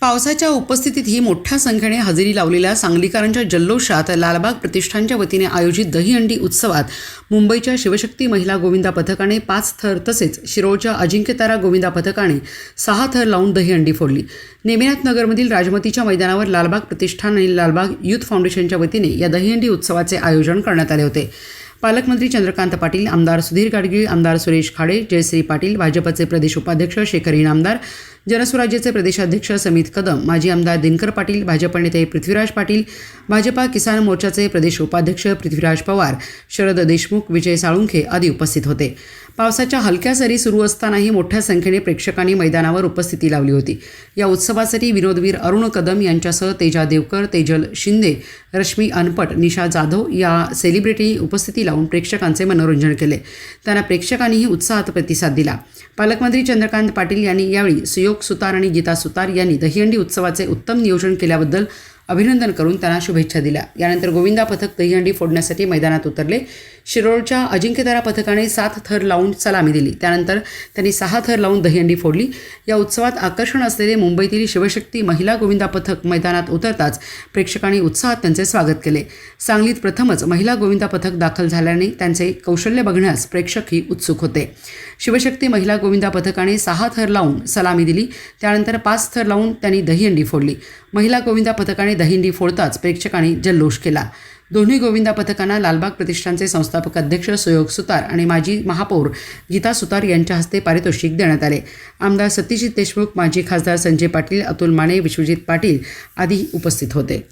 पावसाच्या उपस्थितीतही मोठ्या संख्येने हजेरी लावलेल्या सांगलीकरांच्या जल्लोषात लालबाग प्रतिष्ठानच्या वतीने आयोजित दहीहंडी उत्सवात मुंबईच्या शिवशक्ती महिला गोविंदा पथकाने पाच थर तसेच शिरोळच्या अजिंक्यतारा गोविंदा पथकाने सहा थर लावून दहीहंडी फोडली. नेमिनाथ नगरमधील राजमतीच्या मैदानावर लालबाग प्रतिष्ठान आणि लालबाग यूथ फाउंडेशनच्या वतीने या दहीहंडी उत्सवाचे आयोजन करण्यात आले होते. पालकमंत्री चंद्रकांत पाटील आमदार सुधीर गाडगीळ आमदार सुरेश खाडे जयश्री पाटील भाजपचे प्रदेश उपाध्यक्ष शेखर इनामदार जनस्वराज्याचे प्रदेशाध्यक्ष समित कदम माजी आमदार दिनकर पाटील भाजप नेते पृथ्वीराज पाटील भाजपा किसान मोर्चाचे प्रदेश उपाध्यक्ष पृथ्वीराज पवार शरद देशमुख विजय साळुंखे आदी उपस्थित होते. पावसाच्या हलक्या सरी सुरू असतानाही मोठ्या संख्येने प्रेक्षकांनी मैदानावर उपस्थिती लावली होती. या उत्सवासाठी विनोदवीर अरुण कदम यांच्यासह तेजा देवकर तेजल शिंदे रश्मी अनपट निशा जाधव या सेलिब्रिटी उपस्थिती लावून प्रेक्षकांचे मनोरंजन केले. त्यांना प्रेक्षकांनीही उत्साहात प्रतिसाद दिला. पालकमंत्री चंद्रकांत पाटील यांनी यावेळी सुयोग सुतार आणि गीता सुतार यांनी दहीहंडी उत्सवाचे उत्तम नियोजन केल्याबद्दल अभिनंदन करून त्यांना शुभेच्छा दिल्या. यानंतर गोविंदा पथक दहीहंडी फोडण्यासाठी मैदानात उतरले. शिरोळच्या अजिंक्यतारा पथकाने सात थर लावून सलामी दिली. त्यानंतर त्यांनी सहा थर लावून दहीहंडी फोडली. या उत्सवात आकर्षण असलेले मुंबईतील शिवशक्ती महिला गोविंदा पथक मैदानात उतरताच प्रेक्षकांनी उत्साहात त्यांचे स्वागत केले. सांगलीत प्रथमच महिला गोविंदा पथक दाखल झाल्याने त्यांचे कौशल्य बघण्यास प्रेक्षकही उत्सुक होते. शिवशक्ती महिला गोविंदा पथकाने सहा थर लावून सलामी दिली. त्यानंतर पाच थर लावून त्यांनी दहीहंडी फोडली. महिला गोविंदा पथकाने दहिंडी फोडताच प्रेक्षकांनी जल्लोष केला. दोन्ही गोविंदा पथकांना लालबाग प्रतिष्ठानचे संस्थापक अध्यक्ष सुयोग सुतार आणि माजी महापौर गीता सुतार यांच्या हस्ते पारितोषिक देण्यात आले. आमदार सत्यजित देशमुख माजी खासदार संजय पाटील अतुल माने विश्वजित पाटील आदी उपस्थित होते.